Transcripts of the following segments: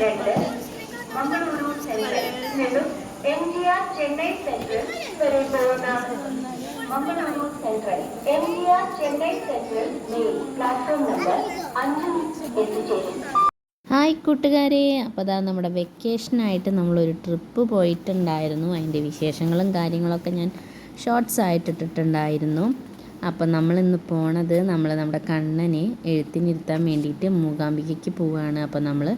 രണ്ട്. മംഗളൂരു സെൻട്രൽ നിന്നും M G R Chennai central. വരെ പോകുന്ന Mangaluru central. M G R Chennai central. Mail platform number അഞ്ചിൽ എത്തിച്ചേരും ഹായ് കൂട്ടുകാരെ. അപ്പോൾ അതാ നമ്മുടെ വെക്കേഷനായിട്ട് നമ്മളൊരു ട്രിപ്പ് പോയിട്ടുണ്ടായിരുന്നു. അതിന്റെ വിശേഷങ്ങളും കാര്യങ്ങളൊക്കെ ഞാൻ ഷോർട്സ് ആയിട്ട് ഇട്ടിട്ടുണ്ടായിരുന്നു. അപ്പം നമ്മളിന്ന് പോണത് നമ്മൾ നമ്മുടെ കണ്ണനെ എഴുത്തിനിരുത്താൻ വേണ്ടിയിട്ട് മൂകാംബികയ്ക്ക് പോവുകയാണ് അപ്പോൾ നമ്മൾ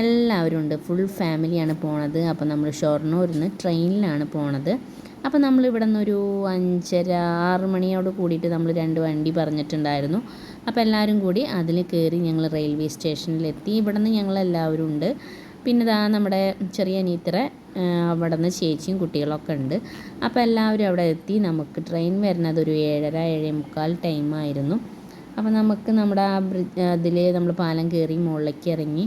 എല്ലാവരും ഉണ്ട്. ഫുൾ ഫാമിലിയാണ് പോണത്. അപ്പോൾ നമ്മൾ ഷൊർണൂരിൽ നിന്ന് ട്രെയിനിലാണ് പോണത്. അപ്പോൾ നമ്മൾ ഇവിടെ നിന്നൊരു അഞ്ചര ആറ് മണിയോട് കൂടിയിട്ട് നമ്മൾ രണ്ട് വണ്ടി പറഞ്ഞിട്ടുണ്ടായിരുന്നു. അപ്പോൾ എല്ലാവരും കൂടി അതിൽ കയറി ഞങ്ങൾ റെയിൽവേ സ്റ്റേഷനിലെത്തി ഇവിടെ നിന്ന് ഞങ്ങൾ എല്ലാവരും ഉണ്ട്. പിന്നെ ഇതാ നമ്മുടെ ചെറിയ അനീത്തറ അവിടെ നിന്ന് ചേച്ചിയും കുട്ടികളൊക്കെ ഉണ്ട്. അപ്പോൾ എല്ലാവരും അവിടെ എത്തി. നമുക്ക് ട്രെയിൻ വരുന്നത് ഒരു ഏഴര ഏഴേ മുക്കാൽ ടൈമായിരുന്നു അപ്പോൾ നമുക്ക് നമ്മുടെ ആ ബ്രിഡ്ജ് അതിൽ നമ്മൾ പാലം കയറി മുകളിലേക്ക് ഇറങ്ങി.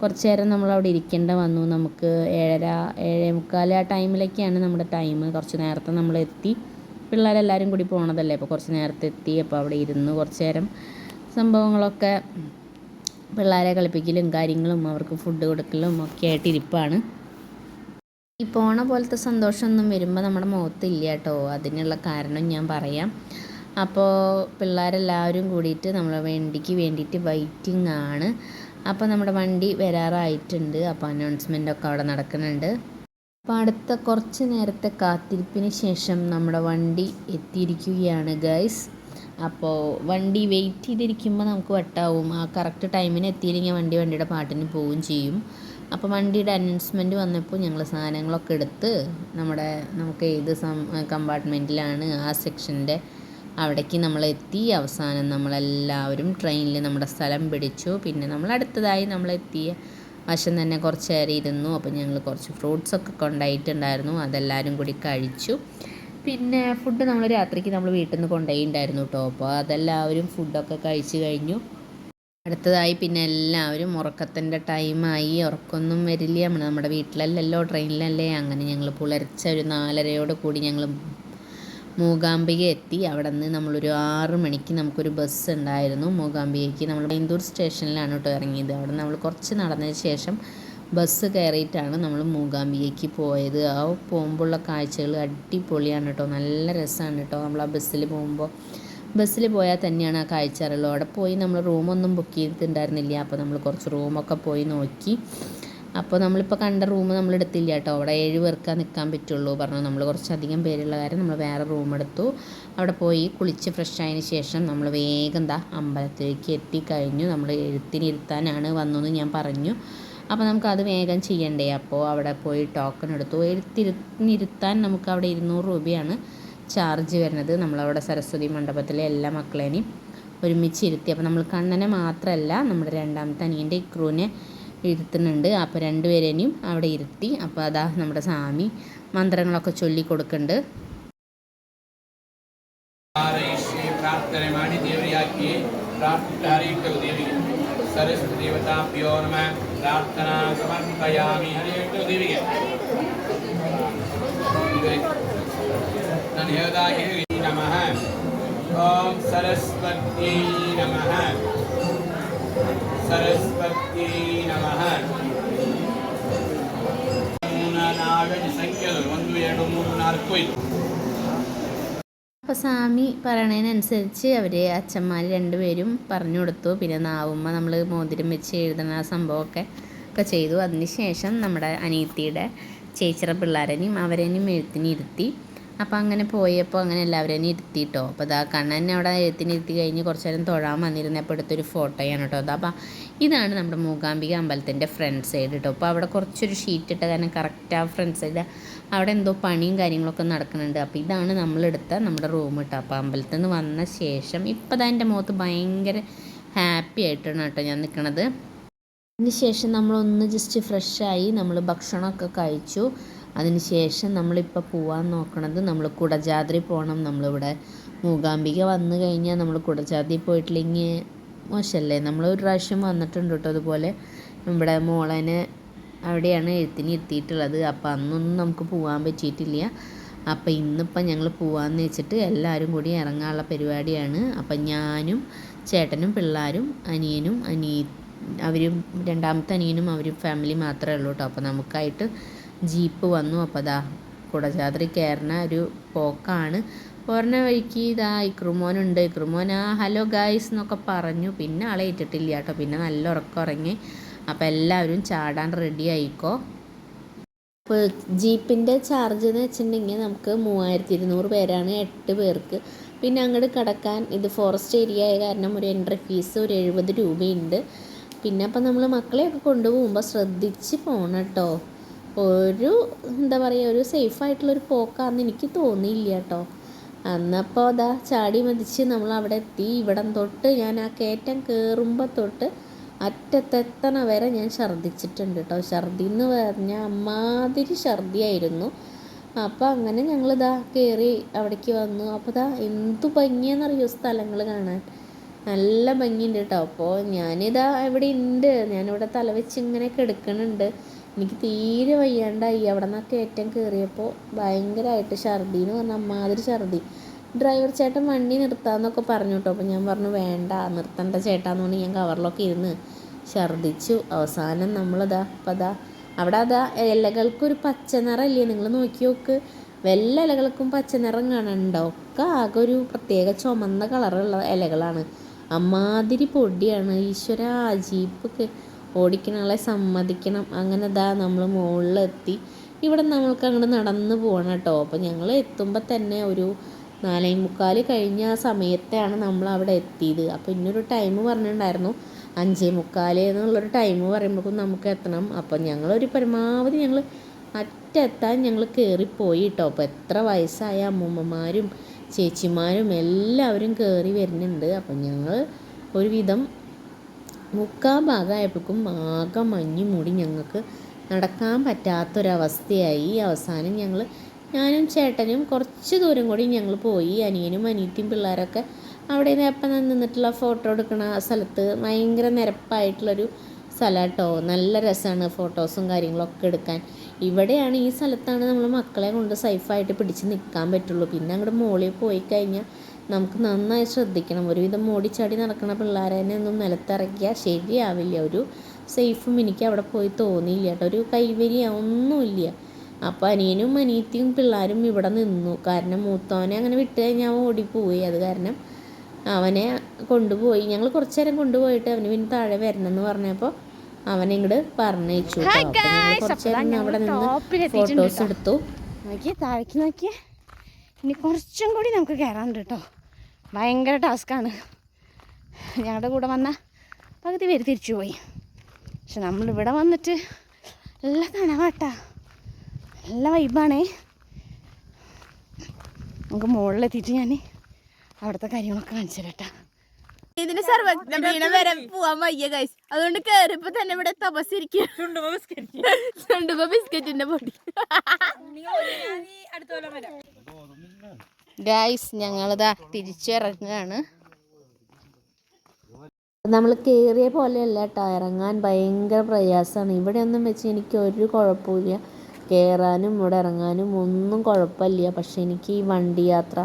കുറച്ച് നേരം നമ്മൾ അവിടെ ഇരിക്കേണ്ട വന്നു. നമുക്ക് ഏഴര ഏഴേ മുക്കാൽ ആ ടൈമിലൊക്കെയാണ് നമ്മുടെ ടൈം. കുറച്ച് നേരത്തെ നമ്മൾ എത്തി പിള്ളേരെല്ലാവരും കൂടി പോണതല്ലേ? അപ്പോൾ കുറച്ച് നേരത്തെ എത്തി. അപ്പോൾ അവിടെ ഇരുന്ന് കുറച്ച് നേരം സംഭവങ്ങളൊക്കെ പിള്ളേരെ കളിപ്പിക്കലും കാര്യങ്ങളും അവർക്ക് ഫുഡ് കൊടുക്കലും ഒക്കെ ആയിട്ട് ഇരിപ്പാണ്. ഈ പോണ പോലത്തെ സന്തോഷമൊന്നും വരുമ്പോൾ നമ്മുടെ മുഖത്തില്ല കേട്ടോ. അതിനുള്ള കാരണം ഞാൻ പറയാം. അപ്പോൾ പിള്ളേരെല്ലാവരും കൂടിയിട്ട് നമ്മളെ വേണ്ടിക്ക് വേണ്ടിയിട്ട് വെയിറ്റിംഗ് ആണ്. അപ്പോൾ നമ്മുടെ വണ്ടി വരാറായിട്ടുണ്ട്. അപ്പോൾ അനൗൺസ്മെന്റ് ഒക്കെ അവിടെ നടക്കുന്നുണ്ട്. അപ്പോൾ അടുത്ത കുറച്ച് നേരത്തെ കാത്തിരിപ്പിന് ശേഷം നമ്മുടെ വണ്ടി എത്തിയിരിക്കുകയാണ് ഗൈസ് അപ്പോൾ വണ്ടി വെയിറ്റ് ചെയ്തിരിക്കുമ്പോൾ നമുക്ക് വട്ടാവും. ആ കറക്റ്റ് ടൈമിന് എത്തിയില്ലെങ്കിൽ വണ്ടി വണ്ടിയുടെ പാട്ടിന് പോവുകയും ചെയ്യും. അപ്പോൾ വണ്ടിയുടെ അനൗൺസ്മെന്റ് വന്നപ്പോൾ ഞങ്ങൾ സാധനങ്ങളൊക്കെ എടുത്ത് നമ്മുടെ നമുക്ക് ഏത് സം കമ്പാർട്ട്മെന്റിലാണ് ആ സെക്ഷന്റെ അവിടേക്ക് നമ്മൾ എത്തി അവസാനം നമ്മളെല്ലാവരും ട്രെയിനിൽ നമ്മുടെ സ്ഥലം പിടിച്ചു. പിന്നെ നമ്മൾ അടുത്തതായി നമ്മൾ എത്തിയ വശം തന്നെ കുറച്ച് നേരം ഇരുന്നു. അപ്പോൾ ഞങ്ങൾ കുറച്ച് ഫ്രൂട്ട്സൊക്കെ കൊണ്ടായിട്ടുണ്ടായിരുന്നു അതെല്ലാവരും കൂടി കഴിച്ചു. പിന്നെ ഫുഡ് നമ്മൾ രാത്രിക്ക് നമ്മൾ വീട്ടിൽ നിന്ന് കൊണ്ടുപോയിണ്ടായിരുന്നു കേട്ടോ. അപ്പോൾ അതെല്ലാവരും ഫുഡൊക്കെ കഴിച്ച് കഴിഞ്ഞു. അടുത്തതായി പിന്നെ എല്ലാവരും ഉറക്കത്തിന്റെ ടൈമായി ഉറക്കമൊന്നും വരില്ല. നമ്മൾ നമ്മുടെ വീട്ടിലല്ലല്ലോ ട്രെയിനിലല്ലേ അങ്ങനെ ഞങ്ങൾ പുലർച്ചെ ഒരു നാലരയോട് കൂടി ഞങ്ങൾ മൂകാംബിക എത്തി. അവിടെ നിന്ന് നമ്മളൊരു ആറ് മണിക്ക് നമുക്കൊരു ബസ് ഉണ്ടായിരുന്നു. മൂകാംബികയ്ക്ക് നമ്മൾ ബൈന്ദൂർ സ്റ്റേഷനിലാണ് കേട്ടോ ഇറങ്ങിയത്. അവിടെ നമ്മൾ കുറച്ച് നടന്നതിന് ശേഷം ബസ് കയറിയിട്ടാണ് നമ്മൾ മൂകാംബികയ്ക്ക് പോയത്. ആ പോകുമ്പോഴുള്ള കാഴ്ചകൾ അടിപൊളിയാണ് കേട്ടോ. നല്ല രസമാണ് കേട്ടോ. നമ്മൾ ആ ബസ്സിൽ പോകുമ്പോൾ. ബസ്സിൽ പോയാൽ തന്നെയാണ് ആ കാഴ്ച അറിയുള്ളൂ. അവിടെ പോയി നമ്മൾ റൂമൊന്നും ബുക്ക് ചെയ്തിട്ടുണ്ടായിരുന്നില്ല. അപ്പോൾ നമ്മൾ കുറച്ച് റൂമൊക്കെ പോയി നോക്കി. അപ്പോൾ നമ്മളിപ്പോൾ കണ്ട റൂം നമ്മൾ എടുത്തില്ല കേട്ടോ. അവിടെ ഏഴ് പേർക്കാ നിൽക്കാൻ പറ്റുള്ളൂ. പറഞ്ഞു നമ്മൾ കുറച്ചധികം പേരുള്ള കാര്യം നമ്മൾ വേറെ റൂം എടുത്തു. അവിടെ പോയി കുളിച്ച് ഫ്രഷ് ആയതിന് ശേഷം നമ്മൾ വേഗം ദാ അമ്പലത്തിലേക്ക് എത്തിക്കഴിഞ്ഞു. നമ്മൾ എഴുത്തിനിരുത്താനാണ് വന്നതെന്ന് ഞാൻ പറഞ്ഞു. അപ്പോൾ നമുക്ക് അത് വേഗം ചെയ്യണ്ടേ. അപ്പോൾ അവിടെ പോയി ടോക്കൺ എടുത്തു. എഴുത്തിരുത്തിരുത്താൻ നമുക്ക് അവിടെ ഇരുന്നൂറ് രൂപയാണ് ചാർജ് വരുന്നത്. നമ്മളവിടെ സരസ്വതി മണ്ഡപത്തിലെ എല്ലാ മക്കളേനെയും ഒരുമിച്ച് ഇരുത്തി അപ്പോൾ നമ്മൾ കണ്ണനെ മാത്രമല്ല നമ്മുടെ രണ്ടാമത്തെ അനിയന്റെ ഇക്രൂവിനെ ഇരുത്തുന്നുണ്ട് അപ്പോൾ രണ്ടുപേരേനെയും അവിടെ ഇരുത്തി അപ്പോൾ അതാ നമ്മുടെ സ്വാമി മന്ത്രങ്ങളൊക്കെ ചൊല്ലി കൊടുക്കുന്നുണ്ട് ಹಾರೈಸಿ ಪ್ರಾರ್ಥನೆ ಮಾಡಿ ದೇವರಿಯಾಗಿ ಪ್ರಾರ್ಥನೆ ಹರಿಯಿಟ್ಟು ದೇವಿಗೆ ಸರಸ್ವತಿ ದೇವತಾಭ್ಯೋ ನಮಃ ಪ್ರಾರ್ಥನಾ ಸಮರ್ಪಯಾಮಿ ಹರಿಯಿಟ್ಟು ದೇವಿಗೆ ನಾನು ಹೇಳಿದಾಗೆ ನಮಃ ಓಂ ಸರಸ್ವತಿ ನಮಃ ಸರಸ್ವತಿ ನಮಃ ಮೂರು ನಾಲ್ಕು ಸಂಖ್ಯೆಗಳು ಒಂದು ಎರಡು ಮೂರು ನಾಲ್ಕು ಐದು അപ്പോൾ സ്വാമി പറയണതിനനുസരിച്ച് അവർ അച്ഛന്മാർ രണ്ടുപേരും പറഞ്ഞു കൊടുത്തു പിന്നെ നാവുമ്മ നമ്മൾ മോതിരം വെച്ച് എഴുതുന്ന ആ സംഭവമൊക്കെ ഒക്കെ ചെയ്തു അതിന് ശേഷം നമ്മുടെ അനിയത്തിയുടെ ചേച്ചിറ പിള്ളേരനെയും അവരേനെയും എഴുത്തിന് ഇരുത്തി അപ്പോൾ അങ്ങനെ പോയപ്പോൾ അങ്ങനെ എല്ലാവരെയും ഇരുത്തിയിട്ടോ അപ്പോൾ അതാ കണ്ണൻ അവിടെ എഴുത്തിന് ഇരുത്തി കഴിഞ്ഞ് കുറച്ച് നേരം തൊഴാൻ വന്നിരുന്നപ്പോൾ എടുത്തൊരു ഫോട്ടോയാണ് കേട്ടോ അത് അപ്പോൾ ഇതാണ് നമ്മുടെ മൂകാംബിക അമ്പലത്തിന്റെ ഫ്രണ്ട് സൈഡ് കേട്ടോ. അപ്പോൾ അവിടെ കുറച്ചൊരു ഷീറ്റ് ഇട്ട കാരണം കറക്റ്റ് ആ ഫ്രണ്ട് സൈഡ് അവിടെ എന്തോ പണിയും കാര്യങ്ങളൊക്കെ നടക്കുന്നുണ്ട്. അപ്പോൾ ഇതാണ് നമ്മളെടുത്ത നമ്മുടെ റൂം കേട്ടോ. അപ്പോൾ അമ്പലത്തിൽ നിന്ന് വന്ന ശേഷം ഇപ്പോൾ അതാ എന്റെ മുഖത്ത് ഭയങ്കര ഹാപ്പി ആയിട്ടാണ് കേട്ടോ ഞാൻ നിൽക്കണത് അതിന് ശേഷം നമ്മളൊന്ന് ജസ്റ്റ് ഫ്രഷായി നമ്മൾ ഭക്ഷണമൊക്കെ കഴിച്ചു. അതിന് ശേഷം നമ്മളിപ്പോൾ പോവാൻ നോക്കണത് നമ്മൾ കുടജാദ്രി പോകണം നമ്മളിവിടെ മൂകാംബിക വന്നു കഴിഞ്ഞാൽ നമ്മൾ കുടജാദ്രി പോയിട്ടില്ലെങ്കിൽ മോശമല്ലേ നമ്മൾ ഒരു പ്രാവശ്യം വന്നിട്ടുണ്ട് കേട്ടോ അതുപോലെ. നമ്മുടെ മോളനെ അവിടെയാണ് എഴുത്തിന് ഇരുത്തിയിട്ടുള്ളത് അപ്പോൾ അന്നൊന്നും നമുക്ക് പോകാൻ പറ്റിയിട്ടില്ല. അപ്പോൾ ഇന്നിപ്പം ഞങ്ങൾ പോവാമെന്ന് വെച്ചിട്ട് എല്ലാവരും കൂടി ഇറങ്ങാനുള്ള പരിപാടിയാണ്. അപ്പം ഞാനും ചേട്ടനും പിള്ളേരും അനിയനും അനിയ അവരും രണ്ടാമത്തെ അനിയനും അവരും ഫാമിലി മാത്രമേ ഉള്ളൂ കേട്ടോ അപ്പോൾ നമുക്കായിട്ട് ജീപ്പ് വന്നു. അപ്പോൾ അതാ കുടജാദ്രി കയറുന്ന ഒരു പോക്കാണ്. പോരണ വഴിക്ക് ഇതാ ഇക്രുമോനുണ്ട്. ഇക്രുമോൻ ആ ഹലോ ഗായ്സ് എന്നൊക്കെ പറഞ്ഞു. പിന്നെ ആളെ ഇട്ടിട്ടില്ല കേട്ടോ. പിന്നെ നല്ല ഉറക്കം ഉറങ്ങി. അപ്പോൾ എല്ലാവരും ചാടാൻ റെഡി ആയിക്കോ? അപ്പോൾ ജീപ്പിന്റെ ചാർജ് എന്ന് വെച്ചിട്ടുണ്ടെങ്കിൽ നമുക്ക് മൂവായിരത്തി ഇരുന്നൂറ് പേരാണ് എട്ട് പേർക്ക്. പിന്നെ അങ്ങോട്ട് കടക്കാൻ ഇത് ഫോറസ്റ്റ് ഏരിയ ആയ കാരണം ഒരു എൻട്രി ഫീസ് ഒരു എഴുപത് രൂപയുണ്ട്. പിന്നെ അപ്പം നമ്മൾ മക്കളെയൊക്കെ കൊണ്ടുപോകുമ്പോൾ ശ്രദ്ധിച്ച് പോകണം കേട്ടോ. ഒരു എന്താ പറയുക ഒരു സേഫ് ആയിട്ടുള്ളൊരു പോക്കാന്ന് എനിക്ക് തോന്നിയില്ല കേട്ടോ അന്നപ്പോൾ അതാ ചാടി മതിച്ച് നമ്മൾ അവിടെ എത്തി. ഇവിടം തൊട്ട് ഞാൻ ആ കയറ്റം കയറുമ്പോൾ തൊട്ട് അറ്റത്തെത്തണ വരെ ഞാൻ ഛർദ്ദിച്ചിട്ടുണ്ട് കേട്ടോ ഛർദി എന്ന് പറഞ്ഞാൽ അമ്മാതിരി ഛർദിയായിരുന്നു. അപ്പോൾ അങ്ങനെ ഞങ്ങളിതാ കയറി അവിടേക്ക് വന്നു. അപ്പോൾ ഇതാ എന്തു ഭംഗിയാണെന്നറിയോ സ്ഥലങ്ങൾ കാണാൻ. നല്ല ഭംഗിയുണ്ട് കേട്ടോ അപ്പോൾ ഞാനിതാ ഇവിടെ ഉണ്ട് ഞാനിവിടെ തല വെച്ച് ഇങ്ങനെ കിടക്കണുണ്ട്. എനിക്ക് തീരെ വയ്യാണ്ടായി. അവിടെ നിന്നൊക്കെ ഏറ്റവും കയറിയപ്പോൾ ഭയങ്കരമായിട്ട് ഛർദി എന്ന് പറഞ്ഞാൽ അമ്മാതിരി ഛർദി. ഡ്രൈവർ ചേട്ടൻ വണ്ടി നിർത്താമെന്നൊക്കെ പറഞ്ഞു കേട്ടോ അപ്പോൾ ഞാൻ പറഞ്ഞു വേണ്ട നിർത്തണ്ട ചേട്ടാന്ന് പറഞ്ഞ് ഞാൻ കവറിലൊക്കെ ഇരുന്ന് ഛർദിച്ചു. അവസാനം നമ്മളിതാ അപ്പം അതാ അവിടെ അതാ ഇലകൾക്കൊരു പച്ച നിറമല്ലേ നിങ്ങൾ നോക്കി നോക്ക്. വല്ല ഇലകൾക്കും പച്ച നിറം കാണണ്ടോ? ഒക്കെ ആകെ ഒരു പ്രത്യേക ചുമന്ന കളറുള്ള ഇലകളാണ്. അമ്മാതിരി പൊടിയാണ്. ഈശ്വര ജീപ്പ് ഓടിക്കണ ആളെ സമ്മതിക്കണം. അങ്ങനെ ദാ നമ്മൾ മുകളിലെത്തി ഇവിടെ നമ്മൾക്ക് അങ്ങോട്ട് നടന്നു പോകണം കേട്ടോ. അപ്പോൾ ഞങ്ങൾ എത്തുമ്പോൾ തന്നെ ഒരു നാലേ മുക്കാൽ കഴിഞ്ഞ ആ സമയത്താണ് നമ്മൾ അവിടെ എത്തിയത്. അപ്പോൾ ഇന്നൊരു ടൈം പറഞ്ഞിട്ടുണ്ടായിരുന്നു. അഞ്ചേ മുക്കാൽ എന്നുള്ളൊരു ടൈം പറയുമ്പോഴേക്കും നമുക്ക് എത്തണം. അപ്പോൾ ഞങ്ങളൊരു പരമാവധി ഞങ്ങൾ അറ്റെത്താൻ ഞങ്ങൾ കയറിപ്പോയി കേട്ടോ. അപ്പോൾ എത്ര വയസ്സായ അമ്മൂമ്മമാരും ചേച്ചിമാരും എല്ലാവരും കയറി വരുന്നുണ്ട്. അപ്പം ഞങ്ങൾ ഒരുവിധം മുക്കാ ഭാഗമായപ്പോഴേക്കും ആകെ മഞ്ഞ് മൂടി ഞങ്ങൾക്ക് നടക്കാൻ പറ്റാത്തൊരവസ്ഥയായി. അവസാനം ഞങ്ങൾ ഞാനും ചേട്ടനും കുറച്ച് ദൂരം കൂടി ഞങ്ങൾ പോയി. അനിയനും അനിയത്തിയും പിള്ളേരൊക്കെ അവിടെ നിന്ന് എപ്പം നിന്നിട്ടുള്ള ഫോട്ടോ എടുക്കണ സ്ഥലത്ത് ഭയങ്കര നിരപ്പായിട്ടുള്ളൊരു സ്ഥലം കേട്ടോ നല്ല രസമാണ് ഫോട്ടോസും കാര്യങ്ങളൊക്കെ എടുക്കാൻ. ഇവിടെയാണ് ഈ സ്ഥലത്താണ് നമ്മൾ മക്കളെ കൊണ്ട് സേഫായിട്ട് പിടിച്ച് നിൽക്കാൻ പറ്റുള്ളൂ. പിന്നെ അങ്ങോട്ട് മുകളിൽ പോയി കഴിഞ്ഞാൽ നമുക്ക് നന്നായി ശ്രദ്ധിക്കണം. ഒരുവിധം ഓടിച്ചാടി നടക്കുന്ന പിള്ളേരെ തന്നെ ഒന്നും നിലത്തിറക്കിയാൽ ശരിയാവില്ല. ഒരു സേഫും എനിക്ക് അവിടെ പോയി തോന്നിയില്ല കേട്ടോ. ഒരു കൈവരിയ ഒന്നുമില്ല. അപ്പോൾ അനിയനും അനിയത്തിയും പിള്ളേരും ഇവിടെ നിന്നു. കാരണം മൂത്തവനെ അങ്ങനെ വിട്ട് കഴിഞ്ഞാൽ അവൻ ഓടിപ്പോയി. അത് കാരണം അവനെ കൊണ്ടുപോയി. ഞങ്ങൾ കുറച്ചു നേരം കൊണ്ടുപോയിട്ട് അവന് പിന്നെ താഴെ വരണം എന്ന് പറഞ്ഞപ്പോൾ അവനെ ഇങ്ങോട്ട് പറഞ്ഞയച്ചു കുറച്ച് നേരം അവിടെ നിന്ന് ഫോട്ടോസ് എടുത്തു. നോക്കിയേ താഴേക്ക് നോക്കിയേ. ഇനി കുറച്ചും കൂടി നമുക്ക് കയറാനുണ്ട് കേട്ടോ ഭയങ്കര ടാസ്ക്കാണ്. ഞങ്ങളുടെ കൂടെ വന്ന പകുതി പേര് തിരിച്ചു പോയി. പക്ഷെ നമ്മളിവിടെ വന്നിട്ട് നല്ല തണവാട്ടാ. നല്ല വൈബാണേ. നമുക്ക് മുകളിലെത്തിയിട്ട് ഞാൻ അവിടുത്തെ കാര്യങ്ങളൊക്കെ കാണിച്ചു തരട്ടാ. ഇതിന് സർവീണ വരെ പോവാൻ വയ്യ കൈസ് അതുകൊണ്ട് കേറിപ്പോ തന്നെ ഇവിടെ തപസ്സിരിക്കും. ചുണ്ടുമ്പോ ബിസ്ക്കറ്റിന്റെ പൊടി. ഗായ്സ് ഞങ്ങളിതാ തിരിച്ചിറങ്ങുകയാണ് നമ്മൾ കയറിയ പോലെയല്ല കേട്ടോ ഇറങ്ങാൻ ഭയങ്കര പ്രയാസമാണ് ഇവിടെ ഒന്നും വെച്ച് എനിക്ക് ഒരു കുഴപ്പമില്ല കയറാനും ഇവിടെ ഇറങ്ങാനും ഒന്നും കുഴപ്പമില്ല. പക്ഷെ എനിക്ക് ഈ വണ്ടി യാത്ര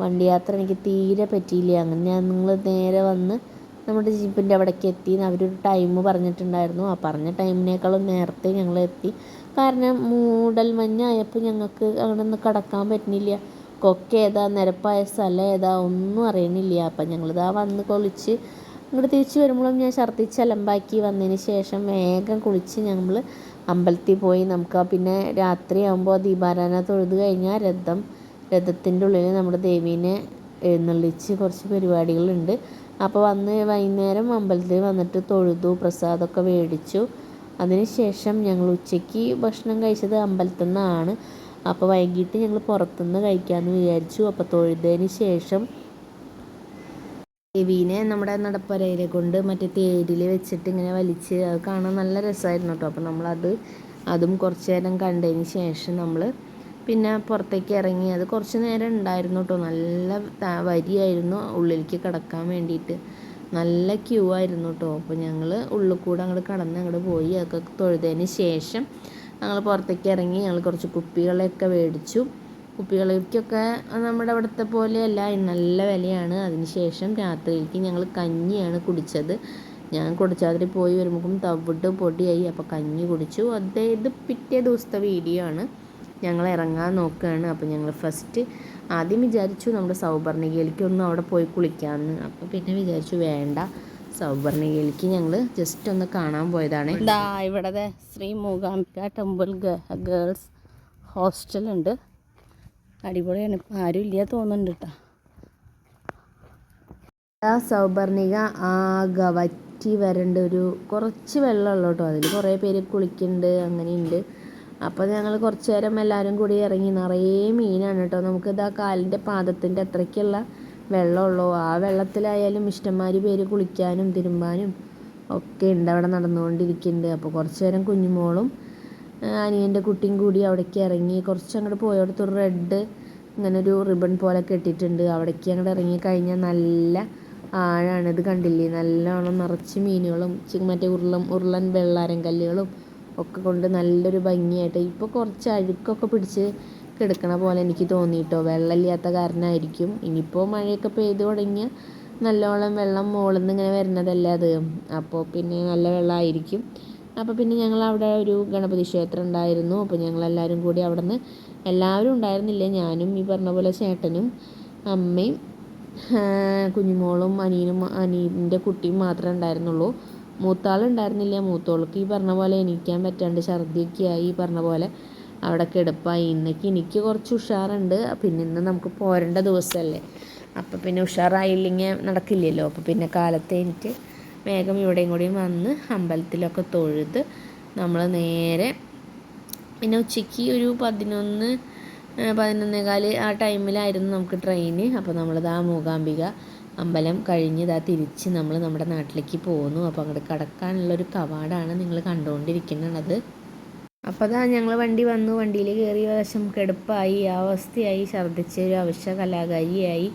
വണ്ടി യാത്ര എനിക്ക് തീരെ പറ്റിയില്ല. അങ്ങനെ ഞാൻ നിങ്ങൾ നേരെ വന്ന് നമ്മുടെ ജീപ്പിന്റെ അവിടേക്ക് എത്തി അവരൊരു ടൈം പറഞ്ഞിട്ടുണ്ടായിരുന്നു. ആ പറഞ്ഞ ടൈമിനേക്കാളും നേരത്തെ ഞങ്ങൾ എത്തി കാരണം മൂടൽ മഞ്ഞായപ്പോൾ ഞങ്ങൾക്ക് അവിടെ നിന്ന് കിടക്കാൻ പറ്റുന്നില്ല. കൊക്ക ഏതാ നിരപ്പായ സ്ഥലം ഏതാ ഒന്നും അറിയണില്ല. അപ്പം ഞങ്ങളിതാ വന്ന് കുളിച്ച് ഇങ്ങോട്ട് തിരിച്ച് വരുമ്പോഴും ഞാൻ ഛർദ്ദിച്ച് അലമ്പാക്കി വന്നതിന് ശേഷം വേഗം കുളിച്ച് ഞങ്ങൾ അമ്പലത്തിൽ പോയി നമുക്ക് പിന്നെ രാത്രിയാകുമ്പോൾ ദീപാരാധന തൊഴുത് കഴിഞ്ഞാൽ രഥം രഥത്തിന്റെ ഉള്ളിൽ നമ്മുടെ ദേവീനെ എഴുന്നള്ളിച്ച് കുറച്ച് പരിപാടികളുണ്ട്. അപ്പോൾ വന്ന് വൈകുന്നേരം അമ്പലത്തിൽ വന്നിട്ട് തൊഴുതു പ്രസാദമൊക്കെ മേടിച്ചു. അതിനുശേഷം ഞങ്ങൾ ഉച്ചയ്ക്ക് ഭക്ഷണം കഴിച്ചത് അമ്പലത്തിൽ നിന്നാണ് അപ്പോൾ വൈകിട്ട് ഞങ്ങൾ പുറത്തുനിന്ന് കഴിക്കാമെന്ന് വിചാരിച്ചു. അപ്പോൾ തൊഴുതതിന് ശേഷം ദേവീനെ നമ്മുടെ നടപ്പരയിലെ കൊണ്ട് മറ്റേ തേരിൽ വെച്ചിട്ട് ഇങ്ങനെ വലിച്ച് അത് കാണാൻ നല്ല രസമായിരുന്നു കേട്ടോ അപ്പോൾ നമ്മളത് അതും കുറച്ച് നേരം കണ്ടതിന് ശേഷം നമ്മൾ പിന്നെ പുറത്തേക്ക് ഇറങ്ങി. അത് കുറച്ച് നേരം ഉണ്ടായിരുന്നു കേട്ടോ നല്ല വരിയായിരുന്നു ഉള്ളിലേക്ക് കിടക്കാൻ വേണ്ടിയിട്ട്. നല്ല ക്യൂ ആയിരുന്നു കേട്ടോ അപ്പോൾ ഞങ്ങൾ ഉള്ളിൽ കൂടെ അങ്ങോട്ട് കടന്ന് അങ്ങോട്ട് പോയി. അതൊക്കെ തൊഴുതതിന് ശേഷം ഞങ്ങൾ പുറത്തേക്ക് ഇറങ്ങി ഞങ്ങൾ കുറച്ച് കുപ്പികളൊക്കെ മേടിച്ചു. കുപ്പികളേക്കൊക്കെ നമ്മുടെ അവിടുത്തെ പോലെയല്ല നല്ല വിലയാണ്. അതിന് ശേഷം രാത്രിയിലേക്ക് ഞങ്ങൾ കഞ്ഞിയാണ് കുടിച്ചത്. ഞാൻ കുടിച്ചാതിരി പോയി വരുമ്പോഴേക്കും തവിട്ട് പൊടിയായി അപ്പോൾ കഞ്ഞി കുടിച്ചു. അതായത് പിറ്റേ ദിവസത്തെ വീഡിയോ ആണ്. ഞങ്ങൾ ഇറങ്ങാൻ നോക്കുകയാണ് അപ്പോൾ ഞങ്ങൾ ഫസ്റ്റ് ആദ്യം വിചാരിച്ചു നമ്മുടെ സൗപർണികയിലേക്ക് ഒന്ന് അവിടെ പോയി കുളിക്കാമെന്ന് അപ്പോൾ പിന്നെ വിചാരിച്ചു വേണ്ട. സൗപർണികയിലേക്ക് ഞങ്ങൾ ജസ്റ്റ് ഒന്ന് കാണാൻ പോയതാണ്. ഇതാ ഇവിടെ ശ്രീ മൂകാംബിക ടെമ്പിൾ ഗേൾസ് ഹോസ്റ്റലുണ്ട് അടിപൊളിയാണ്. ഇപ്പം ആരും ഇല്ല തോന്നുന്നുണ്ട് കേട്ടോ ആ സൗപർണിക ആകെ വറ്റി വരേണ്ട ഒരു കുറച്ച് വെള്ളമുള്ളൂ കേട്ടോ അതിൽ കുറേ പേര് കുളിക്കുന്നുണ്ട് അങ്ങനെയുണ്ട്. അപ്പോൾ ഞങ്ങൾ കുറച്ച് നേരം എല്ലാവരും കൂടി ഇറങ്ങി. നിറയെ മീനാണ് കേട്ടോ നമുക്ക് ഇതാ കാലിന്റെ പാദത്തിന്റെ അത്രയ്ക്കുള്ള വെള്ളമുള്ളൂ. ആ വെള്ളത്തിലായാലും ഇഷ്ടംമാതിരി പേര് കുളിക്കാനും തിരുമ്പാനും ഒക്കെ ഉണ്ട് അവിടെ നടന്നുകൊണ്ടിരിക്കുന്നുണ്ട്. അപ്പോൾ കുറച്ച് നേരം കുഞ്ഞുമോളും അനിയന്റെ കുട്ടിയും കൂടി അവിടേക്ക് ഇറങ്ങി കുറച്ച് അങ്ങോട്ട് പോയടുത്ത് റെഡ് ഇങ്ങനെ ഒരു റിബൺ പോലെ കെട്ടിയിട്ടുണ്ട് അവിടേക്ക് അങ്ങോട്ട് ഇറങ്ങി കഴിഞ്ഞാൽ നല്ല ആഴാണ്. ഇത് കണ്ടില്ലേ? നല്ലോണം നിറച്ച് മീനുകളും മറ്റേ ഉരുളൻ ഉരുളൻ വെള്ളാരം കല്ലുകളും ഒക്കെ കൊണ്ട് നല്ലൊരു ഭംഗിയായിട്ട്. ഇപ്പോൾ കുറച്ച് അഴുക്കൊക്കെ പിടിച്ച് കിടക്കണ പോലെ എനിക്ക് തോന്നിയിട്ടോ. വെള്ളമില്ലാത്ത കാരണമായിരിക്കും ഇനിയിപ്പോൾ മഴയൊക്കെ പെയ്തു തുടങ്ങിയ നല്ലോണം വെള്ളം മുകളിൽ നിന്ന് ഇങ്ങനെ വരുന്നതല്ലേ അത്. അപ്പോൾ പിന്നെ നല്ല വെള്ളമായിരിക്കും അപ്പോൾ പിന്നെ ഞങ്ങൾ അവിടെ ഒരു ഗണപതി ക്ഷേത്രം ഉണ്ടായിരുന്നു. അപ്പോൾ ഞങ്ങളെല്ലാവരും കൂടി അവിടെ നിന്ന് എല്ലാവരും ഉണ്ടായിരുന്നില്ല? ഞാനും ഈ പറഞ്ഞ പോലെ ചേട്ടനും അമ്മയും കുഞ്ഞുമോളും അനിയനും അനിയന്റെ കുട്ടിയും മാത്രമേ ഉണ്ടായിരുന്നുള്ളൂ. മൂത്താളുണ്ടായിരുന്നില്ല. മൂത്തോൾക്ക് ഈ പറഞ്ഞ പോലെ എണീക്കാൻ പറ്റാണ്ട് ഛർദിയൊക്കെയായി ഈ പറഞ്ഞ പോലെ. അവിടെ കിടപ്പായി ഇന്നേക്ക് എനിക്ക് കുറച്ച് ഉഷാറുണ്ട്. പിന്നെ ഇന്ന് നമുക്ക് പോരേണ്ട ദിവസമല്ലേ? അപ്പോൾ പിന്നെ ഉഷാറായില്ലെങ്കിൽ നടക്കില്ലല്ലോ. അപ്പോൾ പിന്നെ കാലത്തെ എനിക്ക് വേഗം ഇവിടെയും കൂടിയും വന്ന് അമ്പലത്തിലൊക്കെ തൊഴുത് നമ്മൾ നേരെ പിന്നെ ഉച്ചയ്ക്ക് ഒരു പതിനൊന്ന് ആ, പതിനൊന്നേകാൽ ആ ടൈമിലായിരുന്നു നമുക്ക് ട്രെയിന്. അപ്പോൾ നമ്മളിതാ മൂകാംബിക അമ്പലം കഴിഞ്ഞ് ഇതാ തിരിച്ച് നമ്മൾ നമ്മുടെ നാട്ടിലേക്ക് പോകുന്നു. അപ്പോൾ അങ്ങോട്ട് കടക്കാനുള്ളൊരു കവാടാണ് നിങ്ങൾ കണ്ടുകൊണ്ടിരിക്കുന്നത് അപ്പോൾ അതാ ഞങ്ങൾ വണ്ടി വന്നു. വണ്ടിയിൽ കയറിയ വശം കിടപ്പായി. അവസ്ഥയായി. ഛർദ്ദിച്ച ഒരു അവശ്യ കലാകാരിയായി.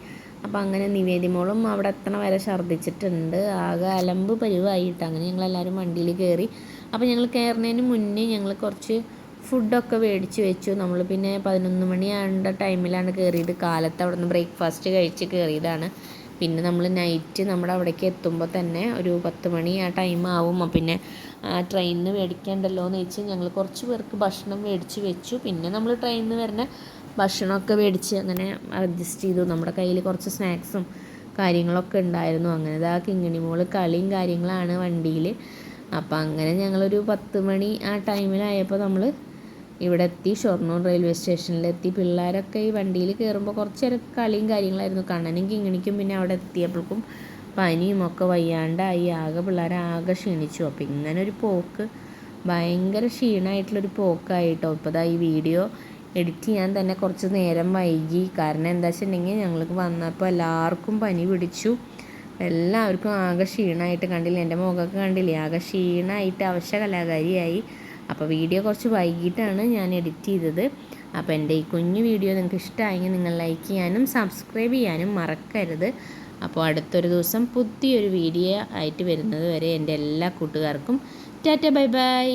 അപ്പോൾ അങ്ങനെ നിവേദിമോളും അവിടെ എത്തണ വരെ ഛർദ്ദിച്ചിട്ടുണ്ട്. ആകെ അലമ്പ് പരിവായിട്ട്. അങ്ങനെ ഞങ്ങളെല്ലാവരും വണ്ടിയിൽ കയറി അപ്പോൾ ഞങ്ങൾ കയറുന്നതിന് മുന്നേ ഞങ്ങൾ കുറച്ച് ഫുഡൊക്കെ മേടിച്ച് വെച്ചു. നമ്മൾ പിന്നെ പതിനൊന്ന് മണിയാണ്ട ടൈമിലാണ് കയറിയത് കാലത്ത് അവിടെ നിന്ന് ബ്രേക്ക്ഫാസ്റ്റ് കഴിച്ച് കയറിയതാണ് പിന്നെ നമ്മൾ നൈറ്റ് നമ്മുടെ അവിടേക്ക് എത്തുമ്പോൾ തന്നെ ഒരു പത്ത് മണി ആ ടൈം ആവും. പിന്നെ ആ ട്രെയിനിൽ നിന്ന് മേടിക്കണ്ടല്ലോ എന്ന് വെച്ച് ഞങ്ങൾ കുറച്ച് പേർക്ക് ഭക്ഷണം മേടിച്ച് വെച്ചു. പിന്നെ നമ്മൾ ട്രെയിനിൽ നിന്ന് വരുന്ന ഭക്ഷണമൊക്കെ മേടിച്ച് അങ്ങനെ അഡ്ജസ്റ്റ് ചെയ്തു. നമ്മുടെ കയ്യിൽ കുറച്ച് സ്നാക്സും കാര്യങ്ങളൊക്കെ ഉണ്ടായിരുന്നു. അങ്ങനെ ഇതാ കിങ്ങിണി മോൾ കളിയും കാര്യങ്ങളാണ് വണ്ടിയിൽ അപ്പോൾ അങ്ങനെ ഞങ്ങളൊരു പത്ത് മണി ആ ടൈമിലായപ്പോൾ നമ്മൾ ഇവിടെ എത്തി ഷൊർണൂർ റെയിൽവേ സ്റ്റേഷനിലെത്തി. പിള്ളേരൊക്കെ ഈ വണ്ടിയിൽ കയറുമ്പോൾ കുറച്ച് നേരം കളിയും കാര്യങ്ങളായിരുന്നു. കണ്ണനും കിങ്ങിണിക്കും പിന്നെ അവിടെ എത്തിയപ്പോഴേക്കും പനിയും ഒക്കെ വയ്യാണ്ടായി. ആകെ പിള്ളേരെ ആകെ ക്ഷീണിച്ചു. അപ്പോൾ ഇങ്ങനെ ഒരു പോക്ക് ഭയങ്കര ക്ഷീണമായിട്ടുള്ളൊരു പോക്കായിട്ടോ. ഇപ്പോൾ ഇതാ ഈ വീഡിയോ എഡിറ്റ് ചെയ്യാൻ തന്നെ കുറച്ച് നേരം വൈകി. കാരണം എന്താ വെച്ചിട്ടുണ്ടെങ്കിൽ ഞങ്ങൾക്ക് വന്നപ്പോൾ എല്ലാവർക്കും പനി പിടിച്ചു. എല്ലാവർക്കും ആകെ ക്ഷീണമായിട്ട് കണ്ടില്ല? എന്റെ മുഖമൊക്കെ കണ്ടില്ലേ? ആകെ ക്ഷീണമായിട്ട് അവശ്യ കലാകാരിയായി അപ്പോൾ വീഡിയോ കുറച്ച് വൈകിട്ടാണ് ഞാൻ എഡിറ്റ് ചെയ്തത്. അപ്പോൾ എന്റെ ഈ കുഞ്ഞു വീഡിയോ നിങ്ങൾക്ക് ഇഷ്ടമായെങ്കിൽ നിങ്ങൾ ലൈക്ക് ചെയ്യാനും സബ്സ്ക്രൈബ് ചെയ്യാനും മറക്കരുത്. അപ്പോൾ അടുത്തൊരു ദിവസം പുതിയൊരു വീഡിയോ ആയിട്ട് വരുന്നത് വരെ എന്റെ എല്ലാ കൂട്ടുകാർക്കും ടാറ്റ ബൈ ബൈ.